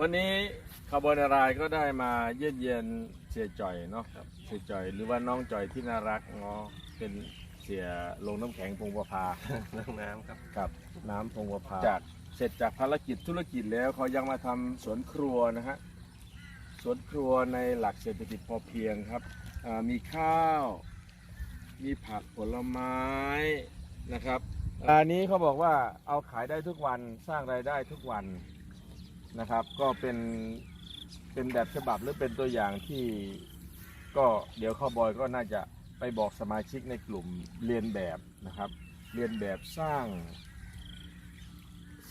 วันนี้คาร์บอนารายก็ได้มาเยี่ยมเยียนเสียจ่อยเนาะเสียจ่อยหรือว่าน้องจ่อยที่น่ารักเนาะเป็นเสียลงน้ำแข็งพงประภาเรื่องน้ำครับ กับน้ำพงประภาจากเสร็จจากภารกิจธุรกิจแล้วเขายังมาทำสวนครัวนะฮะสวนครัวในหลักเศรษฐกิจพอเพียงครับอ่ามีข้าว มีผักผลไม้นะครับอันนี้เขาบอกว่าเอาขายได้ทุกวันสร้างรายได้ทุกวัน นะครับ ก็เป็นเป็นแบบฉบับหรือเป็นตัวอย่างที่ก็เดี๋ยวข้าวบอยก็น่าจะไปบอกสมาชิกในกลุ่มเรียนแบบนะครับ เรียนแบบสร้าง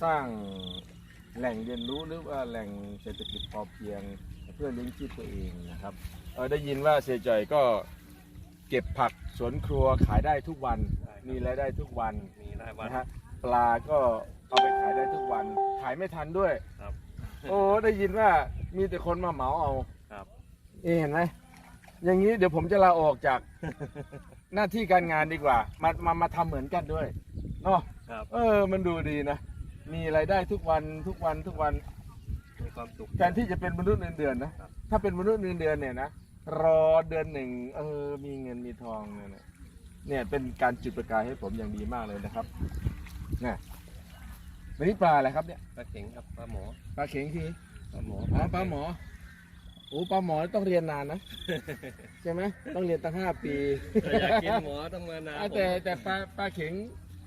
สร้างแหล่งเรียนรู้หรือว่าแหล่งเศรษฐกิจพอเพียงเพื่อเลี้ยงชีพตัวเองนะครับเออได้ยินว่าเสียจ่อยก็เก็บผักสวนครัวขายได้ทุกวัน มีรายได้ทุกวันมีรายวันนะฮะปลาก็เอาไปขายได้ทุกวัน ขายไม่ทันด้วยครับ โอ้ได้ยินว่ามีแต่คนมาเหมาเอาครับเอ๊ะเห็นไหมอย่างนี้เดี๋ยวผมจะลาออกจาก หน้าที่การงานดีกว่า มามามาทำเหมือนกันด้วยเนาะครับเออ มันดูดีนะ มีรายได้ทุกวันทุกวันทุกวัน มีความสุข แทนที่จะเป็นมนุษย์เงินเดือนนะ ครับ ถ้าเป็นมนุษย์เงินเดือนเนี่ยนะ รอเดือนหนึ่งเออ มีเงินมีทองเนี่ยนะเนี่ยเป็นการจุดประกายให้ผมอย่างดีมากเลยนะครับเนี่ย วันนี้ปลาอะไรครับเนี่ยปลาเข็งครับปลาหมอปลาเข็งคือปลาหมออ๋อปลาหมอโอ้ปลาหมอต้องเรียนนานนะใช่ไหมต้องเรียนตั้งห้าปีถ้าอยากกินหมอต้องมานานอะแต่แต่ปลาปลาเข็ง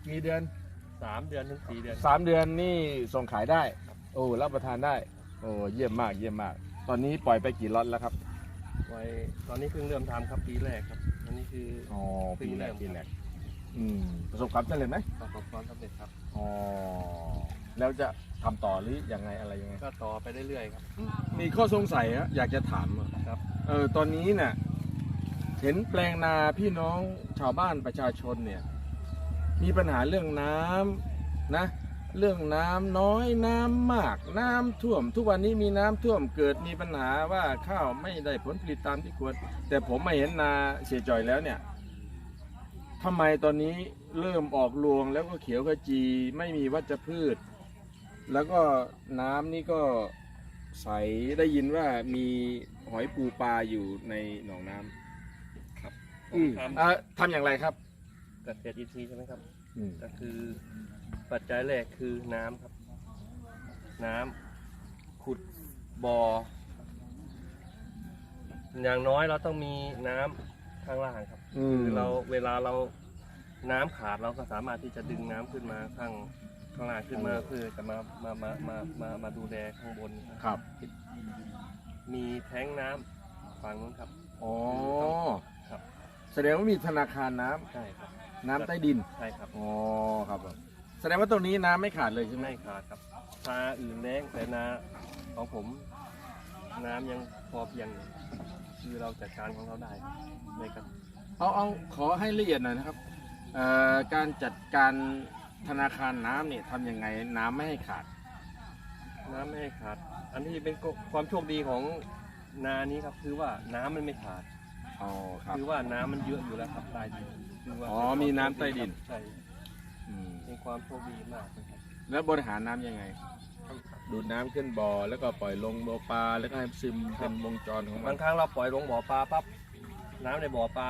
มีเดือนสามเดือนถึงสี่เดือนสามเดือนนี่ส่งขายได้ โอ้รับประทานได้ โอ้เยี่ยมมากเยี่ยมมาก ตอนนี้ปล่อยไปกี่ล็อตแล้วครับไว้ตอนนี้เพิ่งเริ่มทำครับปีแรกครับอันนี้คืออ๋อปีแรกปีปีแรแรกก อืมประสบความสำเร็จไหมประสบความสำเร็จครับ อ๋อแล้วจะทำต่อหรือยังไงอะไรยังไง ก็ต่อไปเรื่อยๆครับ มีข้อสงสัยอะอยากจะถามอะครับ เออตอนนี้เนี่ยเห็นแปลงนาพี่น้องชาวบ้านประชาชนเนี่ย มีปัญหาเรื่องน้ำนะ เรื่องน้ำน้อยน้ำมาก น้ำท่วม ทุกวันนี้มีน้ำท่วมเกิดมีปัญหาว่าข้าวไม่ได้ผลผลิตตามที่ควร แต่ผมมาเห็นนาเสียจ่อยแล้วเนี่ย ทำไมตอนนี้เริ่มออกรวงแล้วก็เขียวขจีไม่มีวัชพืช แล้วก็น้ำนี่ก็ใสได้ยินว่ามีหอยปูปลาอยู่ในหนองน้ำครับ อืมทอะทำอย่างไรครับำเกษตรอินทรีย์ใช่ไหมครับอืมก็คือปัจจัยแรกคือน้ำครับ น้ำขุดบ่อ อย่างน้อยเราต้องมีน้ำ ข้างล่างครับ อืม คือเราเวลาเราน้ำขาดเราก็สามารถที่จะดึงน้ำขึ้นมาข้างข้างล่างขึ้นมาเพื่อจะมามามามามามาดูแลข้างบนครับ มีแท้งน้ำฝั่งนู้นครับ อ๋อ ครับ แสดงว่ามีธนาคารน้ำใช่ครับน้ำใต้ดิน ใช่ครับอ๋อ ครับผมแสดงว่าตรงนี้น้ำไม่ขาดเลยใช่ไหมไม่ขาดครับนาอื่นแล้งแต่นาของผม น้ำยังพอเพียงอยู่ คือเราจัดการของเราได้เลยครับเอาเอาขอให้ละเอียดหน่อยนะครับเอ่อการจัดการธนาคารน้ำเนี่ยทำยังไงน้ำไม่ให้ขาด น้ำไม่ให้ขาด อันที่เป็นความโชคดีของนานี้ครับคือว่าน้ำมันไม่ขาดอ๋อครับคือว่าน้ำมันเยอะอยู่แล้วครับใต้ดินคือว่าอ๋อมีน้ำใต้ดินใช่อืมเป็นความโชคดีมากนะครับแล้วบริหารน้ำยังไง ดูดน้ำขึ้นบ่อ แล้วก็ปล่อยลงบ่อปลาแล้วก็ให้ซึมเป็นวงจรของมับานงครั้งเราปล่อยลงบ่อปลาปั๊บน้ำในบ่อปลา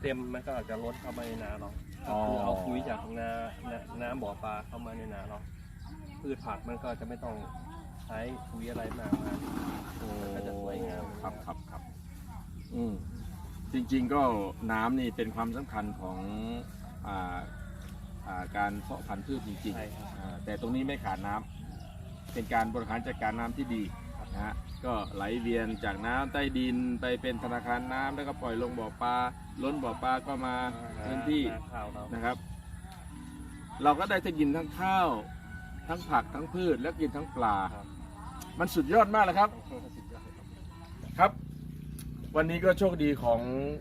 เต็มมันก็อาจจะล้นเข้ามาในนาเราอ๋อคือเอาปุ๋ยจากนานาน้ำบ่อปลาเข้ามาในนาเราพืชผักมันก็จะไม่ต้องใช้ปุ๋ยอะไรมากมาย โอ้ก็จะสวยงาม ครับครับครับอืมจริงๆก็น้ำนี่เป็นความสำคัญของอ่าอ่าการเพาะพันธุ์พืชจริงใช่ครับ ๆอ่าแต่ตรงนี้ไม่ขาดน้ำ เป็นการบริหารจัดการน้ำที่ดีนะฮะก็ไหลเวียนจากน้ำใต้ดินไปเป็นธนาคารน้ำแล้วก็ปล่อยลงบ่อปลาล้นบ่อปลาก็มาพื้นที่นาข้าวเรานะครับ เราก็ได้จะกินทั้งข้าว ทั้งผักทั้งพืชแล้วกินทั้งปลาครับมันสุดยอดมากเลยครับสุดยอดเลยครับ ครับ วันนี้ก็โชคดีของ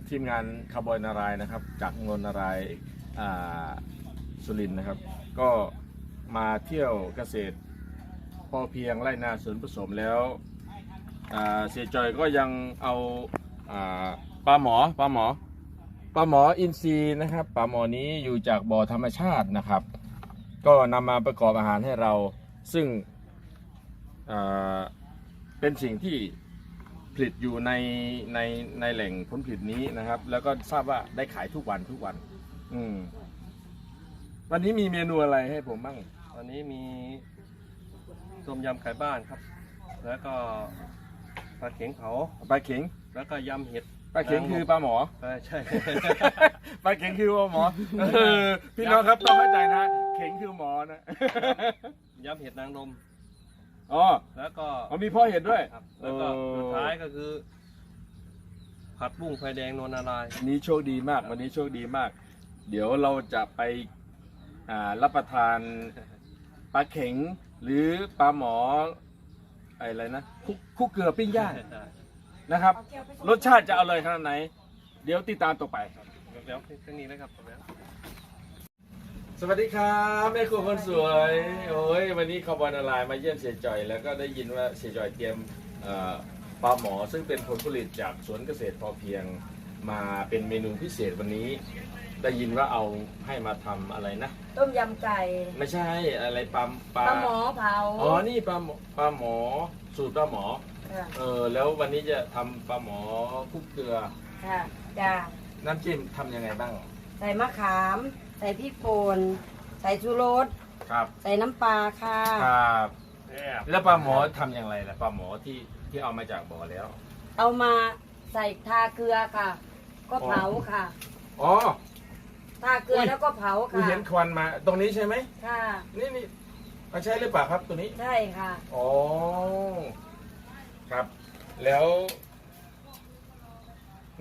ทีมงานคาร์บอยนารายณ์นะครับ จากเมืองนารายณ์อ่าสุรินทร์นะครับ ก็มาเที่ยวเกษตรพ อเพียงไร่นาสวนผสมแล้วเสียจอยก็ยังเอาอปลาหมอปลาหมอปลาหมออินทรีย์นะครับปลาหมอนี้อยู่จากบ่อธรรมชาตินะครับ ก็นำมาประกอบอาหารให้เราซึ่งเป็นสิ่งที่ผลิตอยู่ในในในแหล่งผลผลิตนี้นะครับ แล้วก็ทราบว่าได้ขายทุกวันทุกวัน อืมวันนี้มีเมนูอะไรให้ผมบ้างวันนี้มี ต้มยำไก่บ้านครับ แล้วก็ปลาเข็งเผา ปลาเข็งแล้วก็ยำเห็ดปลาเข็งคือปลาหมอเออใช่ ปลาเข็งคือปลาหมอเออพี่น้องครับต้องเข้าใจนะ เข็งคือหมอนะยำเห็ดนางรมอ๋อแล้วก็เขามีพ่อเห็ดด้วยครับแล้วก็เออสุดท้ายก็คือ ผัดบุ้งไฟแดงนวลนารายณ์วันนี้โชคดีมาก วันนี้โชคดีมาก เดี๋ยวเราจะไปอ่ารับประทานปลาเข็ง หรือปลาหมออะไรนะคุกคุกเกลือปิ้งย่างใช่นะครับ รสชาติจะอร่อยขนาดไหน เดี๋ยวติดตามต่อไปเดี๋ยวเครื่องนี้นะครับเดี๋ยวสวัสดีครับแม่ครัวคนสวยโอ้ยวันนี้ขบวนออนไลน์มาเยี่ยมเสียจ่อย แล้วก็ได้ยินว่าเสียจ่อยเตรียมเอ่อปลาหมอซึ่งเป็นผลผลิตจากสวนเกษตรพอเพียงมาเป็นเมนูพิเศษวันนี้ ได้ยินว่าเอาให้มาทำอะไรนะ ต้มยำไก่ไม่ใช่อะไรปลาปปลาลาหมอเผาอ๋อนี่ปลาหมอปลาหมอ สูตรปลาหมอ ค่ะเออ แล้ววันนี้จะทำปลาหมอคลุกเกลือ ค่ะจ้าน้ำจิ้มทำยังไงบ้าง ใส่มะขาม ใส่พริกป่นใส่ชูรสครับใส่น้ำปลาค่ะครับเนี่ยแล้วปลาหมอทำอย่างไรล่ะปลาหมอที่ที่เอามาจากบ่อแล้ว เอามาใส่ทาเกลือค่ะ ก็เผาค่ะ อ๋อ ทาเกลืออยแล้วก็เผาคือค่ะเห็นควันมาตรงนี้ใช่ไหมค่ะ นี่นี่เอาใช่หรือเปล่าครับตัวนี้ ใช่ค่ะ อ๋อ ครับ แล้ว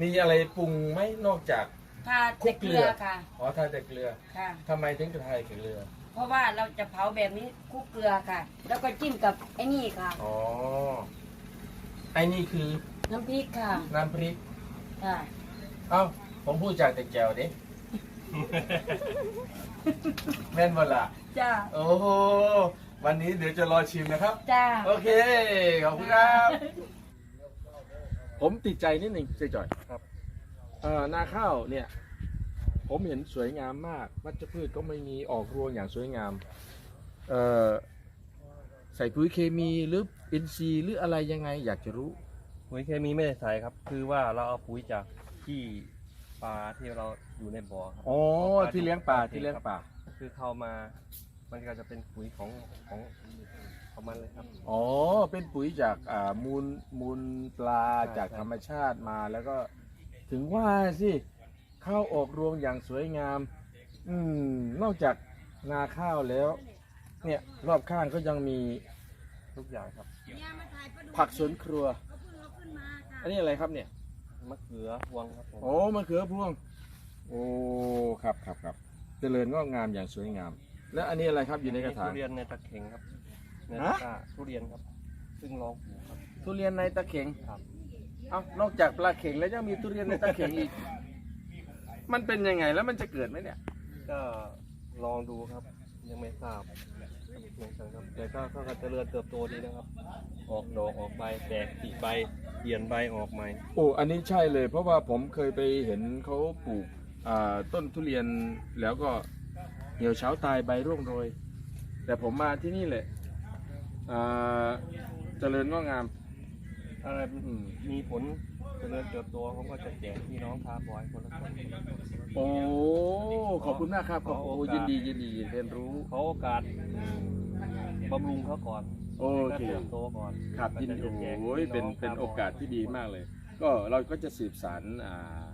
มีอะไรปรุงไหมนอกจาก ทาแต่เกลือค่ะ อ๋อทาแต่เกลือค่ะ ทำไมถึงจะทาแต่เกลือ เพราะว่าเราจะเผาแบบนี้คลุกเกลือค่ะ แล้วก็จิ้มกับไอ้นี่ค่ะ อ๋อ ไอ้นี่คือน้ำพริกค่ะ น้ำพริก ค่ะ เอ้า ผมพูดจากแต่แจวดิ แม่นบ่ล่ะ จ้า โอ้โหวันนี้เดี๋ยวจะรอชิมนะครับ จ้า โอเค ขอบคุณครับ ผมติดใจนิดหนึ่งเจ๊จ่อยครับ เอ่อนาข้าวเนี่ย ผมเห็นสวยงามมากวัชพืชก็ไม่มีออกรวงอย่างสวยงาม เอ่อ ใส่ปุ๋ยเคมีหรืออินทรีย์หรืออะไรยังไงอยากจะรู้ ปุ๋ยเคมีไม่ได้ใส่ครับ คือว่าเราเอาปุ๋ยจากที่ ปลาที่เราอยู่ในบ่อครับ อ๋อที่เลี้ยงปลาที่เลี้ยงปลาคือเข้ามา มันก็จะเป็นปุ๋ยของของของมันเลยครับ อ๋อ เป็นปุ๋ยจากอ่ามูลมูลปลาใช่จากใช่ธรรมชาติมาแล้วก็ถึงว่าสิข้าวออกรวงอย่างสวยงาม อืม นอกจากนาข้าวแล้ว เนี่ยรอบข้างก็ยังมีทุกอย่างครับ ผักสวนครัว อันนี้อะไรครับเนี่ย มะเขือพวงครับผมโอ้มะเขือพวง โอ้ครับครับครับเจริญงอกงามอย่างสวยงาม แล้วอันนี้อะไรครับอยู่ในกระถาง ทุเรียนในตะเข็งครับในฮะตะกร้าทุเรียนครับ ซึ่งลองปลูกครับ ทุเรียนในตะเข็งครับ เอ้านอกจากปลาเข็งแล้วยังมีทุเรียนในตะเข็งอีก มันเป็นยังไงแล้วมันจะเกิดไหมเนี่ย ก็ลองดูครับ ยังไม่ทราบ เหมือนกันครับแต่ก็ก็เจริญเติบโตดีนะครับ ออกดอกออกใบแตกสีใบเปลี่ยนใบออกใหม่โอ้อันนี้ใช่เลยเพราะว่าผมเคยไปเห็นเขาปลูกอ่าต้นทุเรียนแล้วก็เหี่ยวเฉาตายใบร่วงโรย แต่ผมมาที่นี่แหละอ่าเจริญงอกงาม อะไรอืม มีผลเจริญเติบโตเขาก็จะแจกพี่น้องทาบอยคนละคนโอ้ขอบคุณมากครับขอบขอโอ้โอกาสยินดียินดีเรียนรู้เขาโอกาส บำรุงเขาก่อนโอเคให้เติบโตก่อนครับก็ยินจะดีแจกโอ้ยพี่เป็นองเป็นทบยโอกาสที่ดีมากเลย ก็เราก็จะสืบสานอ่า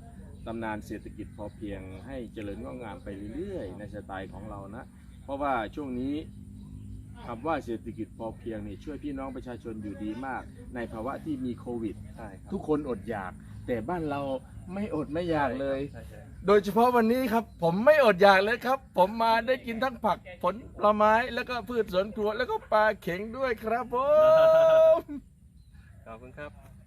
ตำนานเศรษฐกิจพอเพียงให้เจริญงอกงามไปเรื่อยๆ ในสไตล์ของเรานะ เพราะว่าช่วงนี้ คำว่าเศรษฐกิจพอเพียงนี่ช่วยพี่น้องประชาชนอยู่ดีมาก ในภาวะที่มีโควิด ใช่ครับทุกคนอดอยาก แต่บ้านเราไม่อดไม่อยากเลย ใช่ใช่โดยเฉพาะวันนี้ครับ ผมไม่อดอยากเลยครับ ผมมาได้กินทั้งผักผลไม้แล้วก็พืชสวนครัวแล้วก็ปลาเข็งด้วยครับผม ขอบคุณครับ